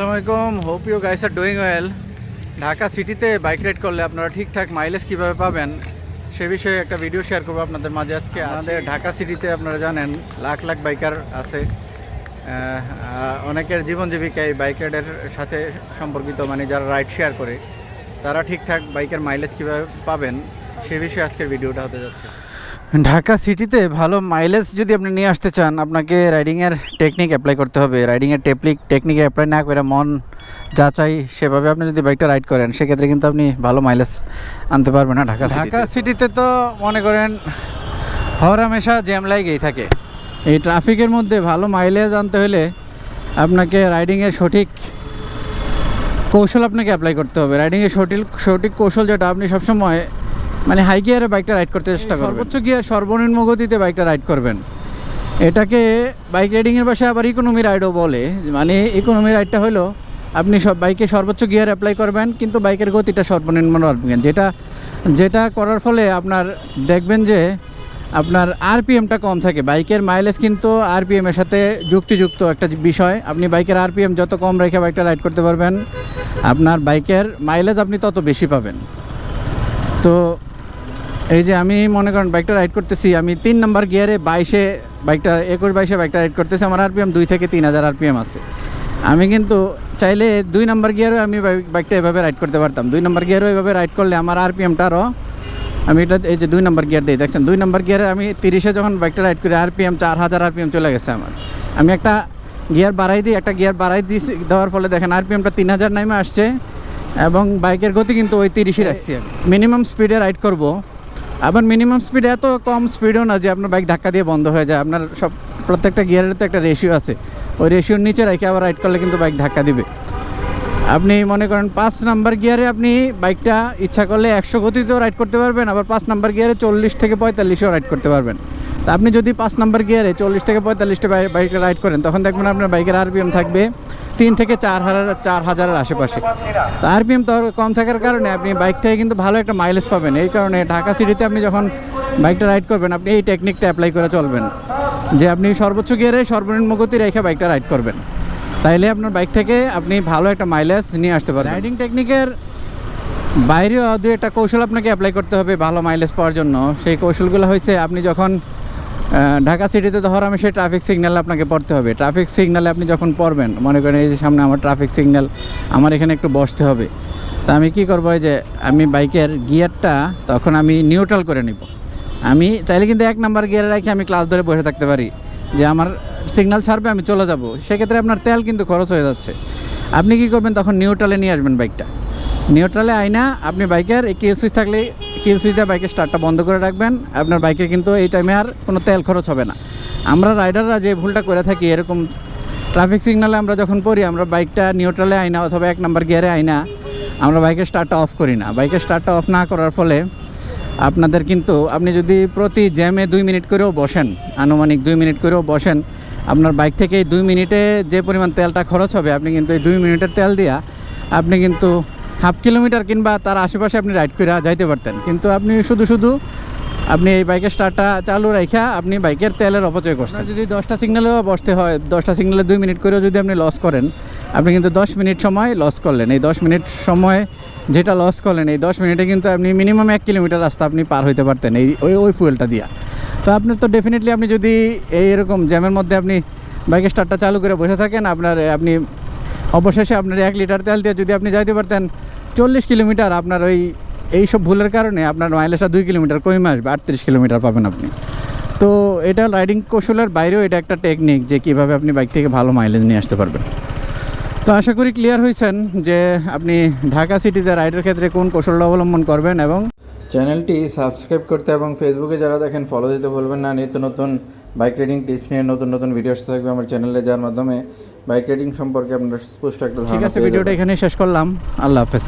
আসসালামু আলাইকুম। Hope you guys are doing well Dhaka সিটিতে বাইক রাইড করলে আপনারা ঠিকঠাক মাইলেজ কীভাবে পাবেন সে বিষয়ে একটা ভিডিও শেয়ার করব আপনাদের মাঝে আজকে। আমাদের ঢাকা সিটিতে আপনারা জানেন লাখ লাখ বাইকার আছে। অনেকের জীবন জীবিকা এই বাইক রাইডের সাথে সম্পর্কিত মানে যারা রাইড শেয়ার করে তারা ঠিকঠাক বাইকের মাইলেজ কীভাবে পাবেন সে বিষয়ে আজকের ভিডিওটা হতে যাচ্ছে। ঢাকা সিটিতে ভালো মাইলেজ যদি আপনি নিয়ে আসতে চান আপনাকে রাইডিংয়ের টেকনিক অ্যাপ্লাই করতে হবে। রাইডিংয়ের টেকনিক টেকনিক অ্যাপ্লাই না করে মন যা চাই সেভাবে আপনি যদি বাইকটা রাইড করেন সেক্ষেত্রে কিন্তু আপনি ভালো মাইলেজ আনতে পারবেন না ঢাকা ঢাকা সিটিতে। তো মনে করেন হরামেশা জ্যাম লাগেই থাকে। এই ট্রাফিকের মধ্যে ভালো মাইলেজ আনতে হলে আপনাকে রাইডিংয়ের সঠিক কৌশল আপনাকে অ্যাপ্লাই করতে হবে। রাইডিংয়ের সঠিক সঠিক কৌশল যেটা আপনি সবসময় মানে হাই গিয়ারে বাইকটা রাইড করতে চেষ্টা করবেন। সর্বোচ্চ গিয়ার সর্বনিম্ন গতিতে বাইকটা রাইড করবেন। এটাকে বাইক রাইডিংয়ের ভাষায় আবার ইকোনমি রাইডও বলে। মানে ইকোনমি রাইডটা হলো, আপনি সব বাইকে সর্বোচ্চ গিয়ার অ্যাপ্লাই করবেন, কিন্তু বাইকের গতিটা সর্বনিম্ন রাখবেন। যেটা যেটা করার ফলে আপনার দেখবেন যে, আপনার আরপিএমটা কম থাকে। বাইকের মাইলেজ কিন্তু আরপিএমের সাথে যুক্তিযুক্ত একটা বিষয়। আপনি বাইকের আরপিএম যত কম রেখে বাইকটা রাইড করতে পারবেন, আপনার বাইকের মাইলেজ আপনি তত বেশি পাবেন। তো এই যে আমি মনে করেন বাইকটা রাইড করতেছি আমি তিন নাম্বার গিয়ারে বাইশে বাইকটা একুশ বাইশে বাইকটা রাইড করতেছি আমার আরপিএম দুই থেকে তিন হাজার আরপিএম আছে। আমি কিন্তু চাইলে দুই নাম্বার গিয়ারে আমি বাইক- বাইকটা এভাবে রাইড করতে পারতাম। দুই নাম্বার গিয়ারও এভাবে রাইড করলে আমার আরপিএমটা আরও আমি এটা এই যে দুই নাম্বার গিয়ার দিই দেখছেন? দুই নাম্বার গিয়ারে আমি তিরিশে যখন বাইকটা রাইড করি আরপিএম চার হাজার আরপিএম চলে গেছে আমার। আমি একটা গিয়ার বাড়াই দিই একটা গিয়ার বাড়াই দিই দেওয়ার ফলে দেখেন আরপিএমটা তিন হাজার নামে আসছে এবং বাইকের গতি কিন্তু ওই তিরিশই রাখছি মিনিমাম স্পিডে রাইড করব। আবার মিনিমাম স্পিড এত কম স্পিডও না যে আপনার বাইক ধাক্কা দিয়ে বন্ধ হয়ে যায়। আপনার সব প্রত্যেকটা গিয়ারের তো একটা রেশিও আছে। ওই রেশিওর নিচে রেখে আবার রাইড করলে কিন্তু বাইক ধাক্কা দিবে। আপনি মনে করেন পাঁচ নাম্বার গিয়ারে আপনি বাইকটা ইচ্ছা করলে একশো গতিতেও রাইড করতে পারবেন, আবার পাঁচ নাম্বার গিয়ারে চল্লিশ থেকে পঁয়তাল্লিশেও রাইড করতে পারবেন। তা আপনি যদি পাঁচ নাম্বার গিয়ারে চল্লিশ থেকে পঁয়তাল্লিশটা বাইক রাইড করেন, তখন দেখবেন আপনার বাইকের আরপিএম থাকবে তিন থেকে চার হাজার, চার হাজারের আশেপাশে। তো আরপিএম তো কম থাকার কারণে আপনি বাইক থেকে কিন্তু ভালো একটা মাইলেজ পাবেন। এই কারণে ঢাকা সিটিতে আপনি যখন বাইকটা রাইড করবেন, আপনি এই টেকনিকটা অ্যাপ্লাই করে চলবেন। যে আপনি সর্বোচ্চ গিয়ারে সর্বনিম্ন গতি রেখে বাইকটা রাইড করবেন। তাইলে আপনার বাইক থেকে আপনি ভালো একটা মাইলেজ নিয়ে আসতে পারেন রাইডিং টেকনিকের বাইরেও দু একটা কৌশল আপনাকে অ্যাপ্লাই করতে হবে ভালো মাইলেজ পাওয়ার জন্য। সেই কৌশলগুলো হয়েছে আপনি যখন ঢাকা সিটিতে ধর আমি সেই ট্রাফিক সিগন্যাল আপনাকে পড়তে হবে। ট্রাফিক সিগন্যালে আপনি যখন পড়বেন, মনে করেন এই যে সামনে আমার ট্রাফিক সিগন্যাল আমার এখানে একটু বসতে হবে। তা আমি কি করব যে আমি বাইকের গিয়ারটা তখন আমি নিউট্রাল করে নিব। আমি চাইলে কিন্তু এক নাম্বার গিয়ারে রাখি আমি ক্লাস ধরে বসে থাকতে পারি যে আমার সিগন্যাল ছাড়বে, আমি চলে যাব। সেক্ষেত্রে আপনার তেল কিন্তু খরচ হয়ে যাচ্ছে। আপনি কি করবেন, তখন নিউট্রালে নিয়ে আসবেন বাইকটা নিউট্রালে আইনা আপনি বাইকের এই কিল সুইচ থাকলে সুইচে বাইকের স্টার্টটা বন্ধ করে রাখবেন। আপনার বাইকের কিন্তু এই টাইমে আর কোনো তেল খরচ হবে না। আমরা রাইডাররা যে ভুলটা করে থাকি, এরকম ট্রাফিক সিগনালে আমরা যখন পড়ি, আমরা বাইকটা নিউট্রালে আইনা অথবা এক নাম্বার গিয়ারে আইনা আমরা বাইকের স্টার্টটা অফ করি না। বাইকের স্টার্টটা অফ না করার ফলে আপনাদের কিন্তু, আপনি যদি প্রতি জ্যামে দুই মিনিট করেও বসেন, আনুমানিক দুই মিনিট করেও বসেন, আপনার বাইক থেকে দুই মিনিটে যে পরিমাণ তেলটা খরচ হবে, আপনি কিন্তু এই দুই মিনিটের তেল দিয়া, আপনি কিন্তু হাফ কিলোমিটার কিংবা তার আশেপাশে আপনি রাইড করে যাইতে পারতেন। কিন্তু আপনি শুধু শুধু আপনি এই বাইকের স্টার্টটা চালু রাখা আপনি বাইকের তেলের অপচয় করছেন। যদি দশটা সিগন্যালেও বসতে হয়, দশটা সিগন্যালে দুই মিনিট করেও যদি আপনি লস করেন, আপনি কিন্তু দশ মিনিট সময় লস করলেন। এই দশ মিনিট সময় যেটা লস করলেন, এই দশ মিনিটে কিন্তু আপনি মিনিমাম এক কিলোমিটার রাস্তা আপনি পার হইতে পারতেন এই, ওই ওই ফুয়েলটা দিয়া। তো আপনার তো ডেফিনেটলি আপনি যদি এই এরকম জ্যামের মধ্যে আপনি বাইকের স্টার্টটা চালু করে বসে থাকেন, আপনার, আপনি অবশেষে আপনার এক লিটার তেল দিয়ে যদি আপনি যাইতে পারতেন চল্লিশ কিলোমিটার আপনার ওই এই সব ভুলের কারণে আপনার মাইলেজটা দুই কিলোমিটার কমে আসবে, আটত্রিশ কিলোমিটার পাবেন আপনি। তো এটা রাইডিং কৌশলের বাইরেও এটা একটা টেকনিক যে কীভাবে আপনি বাইক থেকে ভালো মাইলেজ নিয়ে আসতে পারবেন। তো আশা করি ক্লিয়ার হয়েছেন যে আপনি ঢাকা সিটিতে রাইডের ক্ষেত্রে কোন কৌশলটা অবলম্বন করবেন এবং চ্যানেলটি সাবস্ক্রাইব করতে এবং ফেসবুকে যারা দেখেন ফলো দিতে বলবেন না। নিত্য নতুন বাইক রাইডিং টিপস নিয়ে নতুন নতুন ভিডিও আসতে থাকবে আমার চ্যানেলে যার মাধ্যমে বাইক রাইডিং সম্পর্কে আপনারা স্পষ্ট একটা ঠিক আছে ভিডিওটা এখানেই শেষ করলাম। আল্লাহ হাফেজ।